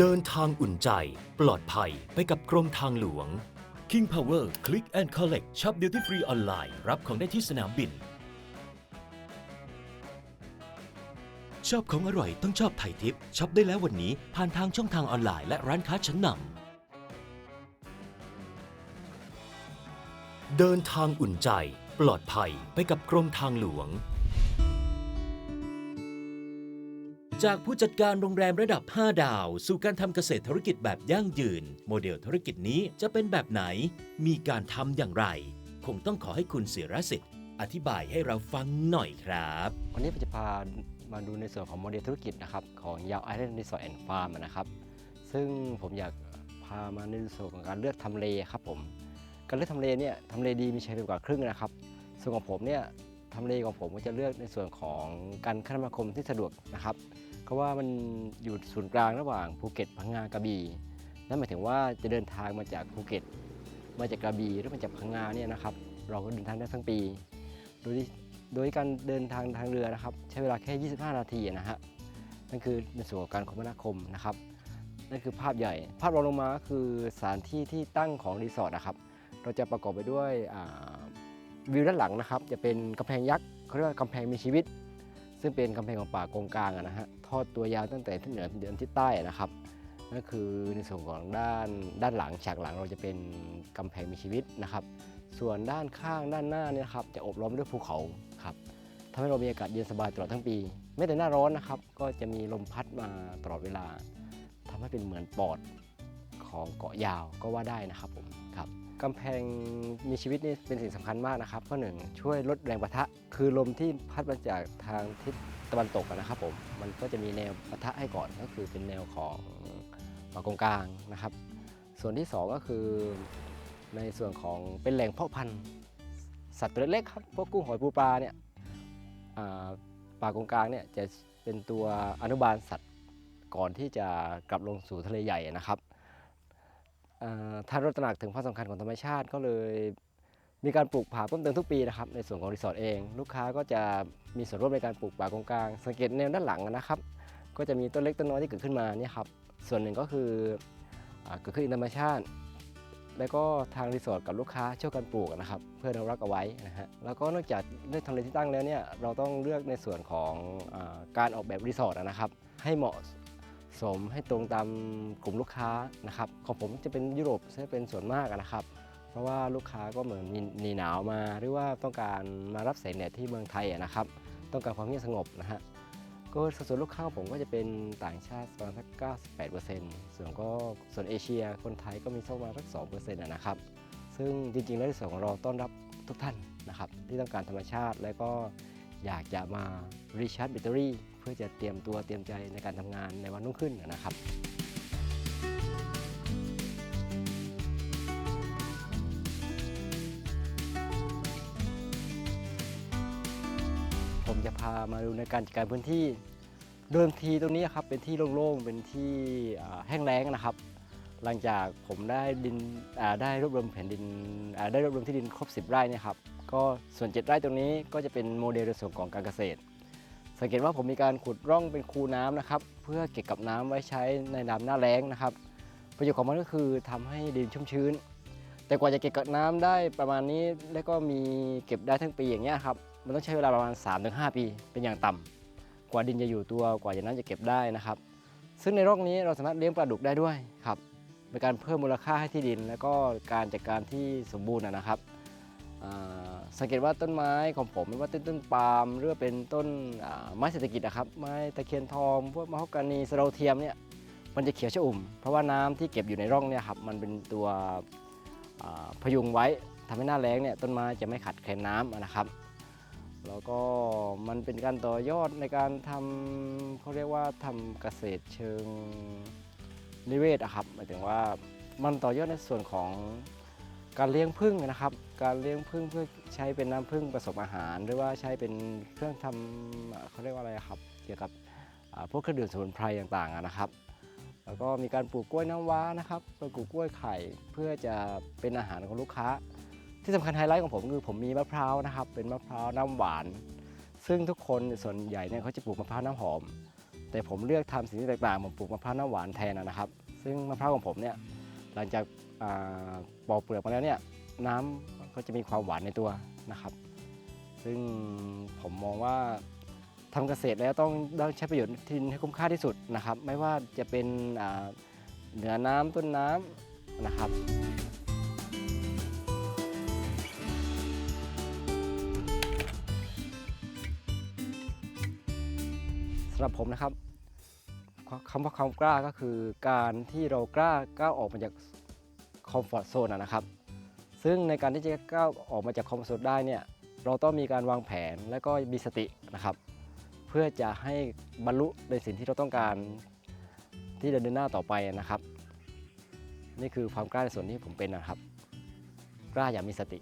เดินทางอุ่นใจ ปลอดภัยไปกับกรมทางหลวง King Power Click and Collect ช็อป Duty Free ออนไลน์รับของได้ที่สนามบินชอบของอร่อยต้องชอบไทยทิปช็อปได้แล้ววันนี้ผ่านทางช่องทางออนไลน์และร้านค้าชั้นนำเดินทางอุ่นใจ ปลอดภัยไปกับกรมทางหลวง จากผู้จัดการโรงแรมระดับ 5 ดาว สู่การทำเกษตรธุรกิจแบบยั่งยืน โมเดลธุรกิจนี้จะเป็นแบบไหน มีการทำอย่างไร คงต้องขอให้คุณเสียรสิทธิ์ อธิบายให้เราฟังหน่อยครับ วันนี้ผมจะพามาดูในส่วนของโมเดลธุรกิจนะครับของยาวไอแลนด์รีสอร์ทแอนด์ฟาร์มนะครับ ซึ่งผมอยากพามาในส่วนของการเลือกทำเลครับผม การเลือกทำเลเนี่ยทำเลดีมีใช้ไปกว่าครึ่งนะครับ ส่วนของผมเนี่ยทำเลของผมก็จะเลือกในส่วนของการคมนาคมที่สะดวกนะครับ เพราะว่ามันอยู่ศูนย์กลางระหว่างภูเก็ตพังงากระบี่นั่นหมายถึงว่าจะเดินทางมาจากภูเก็ต มาจากกระบี่หรือมาจากพังงาเนี่ยนะครับ เราก็เดินทางได้ทั้งปี โดยโดยการเดินทางทางเรือนะครับ ใช้เวลาแค่ 25 นาทีนะฮะนั่นคือในส่วนของการคมนาคมนะครับนั่นคือภาพใหญ่ ภาพรองลงมาคือสถานที่ที่ตั้งของรีสอร์ทนะครับ เราจะประกอบไปด้วยวิวด้านหลังนะครับ จะเป็นกำแพงยักษ์เขาเรียกว่ากำแพงมีชีวิต ซึ่งเป็นกำแพงของป่าโกงกลางนะฮะทอดตัวยาวตั้งแต่ทิศเหนือถึงทิศใต้นะครับนั่นคือในส่วนของด้านด้านหลังฉากหลังเราจะเป็นกำแพงมีชีวิตนะครับ ส่วนด้านข้างด้านหน้าเนี่ยนะครับจะอบล้อมด้วยภูเขาครับทำให้เรามีอากาศเย็นสบายตลอดทั้งปี ไม่แต่หน้าร้อนนะครับ ก็จะมีลมพัดมาตลอดเวลาทำให้เป็นเหมือนปอดของเกาะยาวก็ว่าได้นะครับผมครับ กำแพงมีชีวิตนี่เป็นสิ่งสำคัญมากนะครับข้อหนึ่งช่วยลดแรงปะทะ คือลมที่พัดมาจากทางทิศตะวันตกนะครับผมมันก็จะมีแนวปะทะให้ก่อนก็คือเป็นแนวของปากงกลางนะครับ ส่วนที่สองก็คือในส่วนของเป็นแหล่งเพาะพันธุ์สัตว์ตัวเล็กครับพวกกุ้งหอยปูปลาเนี่ยปากงกลางเนี่ยจะเป็นตัวอนุบาลสัตว์ก่อนที่จะกลับลงสู่ทะเลใหญ่นะครับ ท่านรัตระหนักถึงความสำคัญของธรรมชาติก็เลยมีการปลูกป่าเพิ่มเติมทุกปีนะครับในส่วนของรีสอร์ทเอง ลูกค้าก็จะมีส่วนร่วมในการปลูกป่ากงกลาง สังเกตแนวด้านหลังนะครับ ก็จะมีต้นเล็กต้นน้อยที่เกิดขึ้นมาเนี่ยครับส่วนหนึ่งก็คือเกิดขึ้นเองธรรมชาติ แล้วก็ทางรีสอร์ทกับลูกค้าช่วยกันปลูกนะครับ เพื่อนรักเอาไว้นะฮะแล้วก็นอกจากเลือกทำเลที่ตั้งแล้วเนี่ยเราต้องเลือกในส่วนของอการออกแบบรีสอร์ทนะครับให้เหมาะ สมให้ตรงตามกลุ่มลูกค้านะครับของผมจะเป็นยุโรปซะเป็นส่วนมากนะครับ เพราะว่าลูกค้าก็เหมือนมีหนีหนาวมาหรือว่าต้องการมารับแสงแดดที่เมืองไทยนะครับ ต้องการความเงียบสงบนะฮะก็สัดส่วนลูกค้าของผมก็จะเป็นต่างชาติประมาณสัก98 ส่วนก็ส่วนเอเชียคนไทยก็มีสักประมาณสัก2%นะนะครับ ซึ่งจริงๆแล้วในส่วนของเราต้อนรับทุกท่านนะครับที่ต้องการธรรมชาติและก็อยากจะมารีชาร์จแบตเตอรี่ พื่อจะเตรียมตัวเตรียมใจในการทำงานในวันรุ่งขึ้นนะครับผมจะพามาดูในการจัดการพื้นที่ เดิมทีตรงนี้ครับเป็นที่โล่งๆ เป็นที่แห้งแล้งนะครับ หลังจากผมได้ดินได้รวบรวมแผ่นดินได้รวบรวมที่ดินครบ 10 ไร่เนะครับ ก็ส่วน 7 ไร่ตรงนี้ก็จะเป็นโมเดลในส่วนของการเกษตร สังเกตว่าผมมีการขุดร่องเป็นคูน้ำนะครับ เพื่อเก็บกับน้ำไว้ใช้ในน้ำหน้าแล้งนะครับ ประโยชน์ของมันก็คือทำให้ดินชุ่มชื้น แต่กว่าจะเก็บกับน้ำได้ประมาณนี้แล้วก็มีเก็บได้ทั้งปีอย่างเงี้ยครับมันต้องใช้เวลาประมาณ 3-5 ปีเป็นอย่างต่ำกว่าดินจะอยู่ตัวกว่าอย่างนั้นจะเก็บได้นะครับ ซึ่งในร่องนี้เราสามารถเลี้ยงปลาดุกได้ด้วยครับเป็นการเพิ่มมูลค่าให้ที่ดิน แล้วก็การจัดการที่สมบูรณ์นะครับ สังเกตว่าต้นไม้ของผมไม่ว่าต้นต้นปาล์มหรือว่าเป็นต้นไม้เศรษฐกิจนะครับไม้ตะเคียนทองพวกมะฮอกกานีสะเดาเทียมเนี่ยมันจะเขียวชอุ่ม เพราะว่าน้ำที่เก็บอยู่ในร่องเนี่ยครับมันเป็นตัวพยุงไว้ทำให้หน้าแล้งเนี่ยต้นไม้จะไม่ขาดแคลนน้ำนะครับ แล้วก็มันเป็นการต่อยอดในการทำเขาเรียกว่าทำเกษตรเชิงนิเวศอะครับหมายถึงว่ามันต่อยอดในส่วนของ การเลี้ยงผึ้งนะครับ การเลี้ยงผึ้งเพื่อใช้เป็นน้ำผึ้งผสมอาหาร หรือว่าใช้เป็นเครื่องทำเอ่อเขาเรียกว่าอะไรครับ เกี่ยวกับพวกเครื่องดื่มสมุนไพรต่างๆนะครับ แล้วก็มีการปลูกกล้วยน้ำว้านะครับปลูกกล้วยไข่เพื่อจะเป็นอาหารของลูกค้า ที่สำคัญไฮไลท์ของผมคือผมมีมะพร้าวนะครับ เป็นมะพร้าวน้ำหวาน ซึ่งทุกคนส่วนใหญ่เนี่ยเขาจะปลูกมะพร้าวน้ำหอม แต่ผมเลือกทำสิ่งที่แตกต่างผมปลูกมะพร้าวน้ำหวานแทนนะครับ ซึ่งมะพร้าวของผมเนี่ย หลังจากปอกเปลือกมาแล้วเนี่ยน้ำก็จะมีความหวานในตัวนะครับ ซึ่งผมมองว่าทำเกษตรแล้วต้องต้องใช้ประโยชน์ทินให้คุ้มค่าที่สุดนะครับ ไม่ว่าจะเป็นเหนือน้ำต้นน้ำนะครับสำหรับผมนะครับ คำว่าความกล้าก็คือการที่เรากล้าก้าวออกมาจากคอมฟอร์ทโซนนะครับ ซึ่งในการที่จะก้าวออกมาจากคอมฟอร์ทโซนได้เนี่ยเราต้องมีการวางแผนและก็มีสตินะครับ เพื่อจะให้บรรลุในสิ่งที่เราต้องการที่จะเดินหน้าต่อไปนะครับ นี่คือความกล้าในส่วนที่ผมเป็นนะครับ กล้าอย่างมีสติ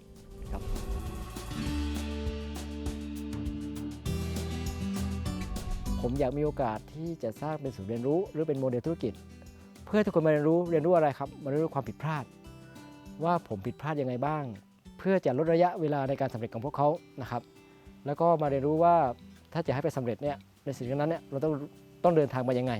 ผมอยากมีโอกาสที่จะสร้างเป็นศูนย์เรียนรู้ หรือเป็นโมเดลธุรกิจ เพื่อทุกคนมาเรียนรู้เรียนรู้อะไรครับมาเรียนรู้ความผิดพลาด ว่าผมผิดพลาดยังไงบ้าง เพื่อจะลดระยะเวลาในการสำเร็จของพวกเขานะครับ แล้วก็มาเรียนรู้ว่าถ้าจะให้ไปสำเร็จเนี่ยในสิ่งนั้นเนี่ยเราต้องต้องเดินทางมายังไง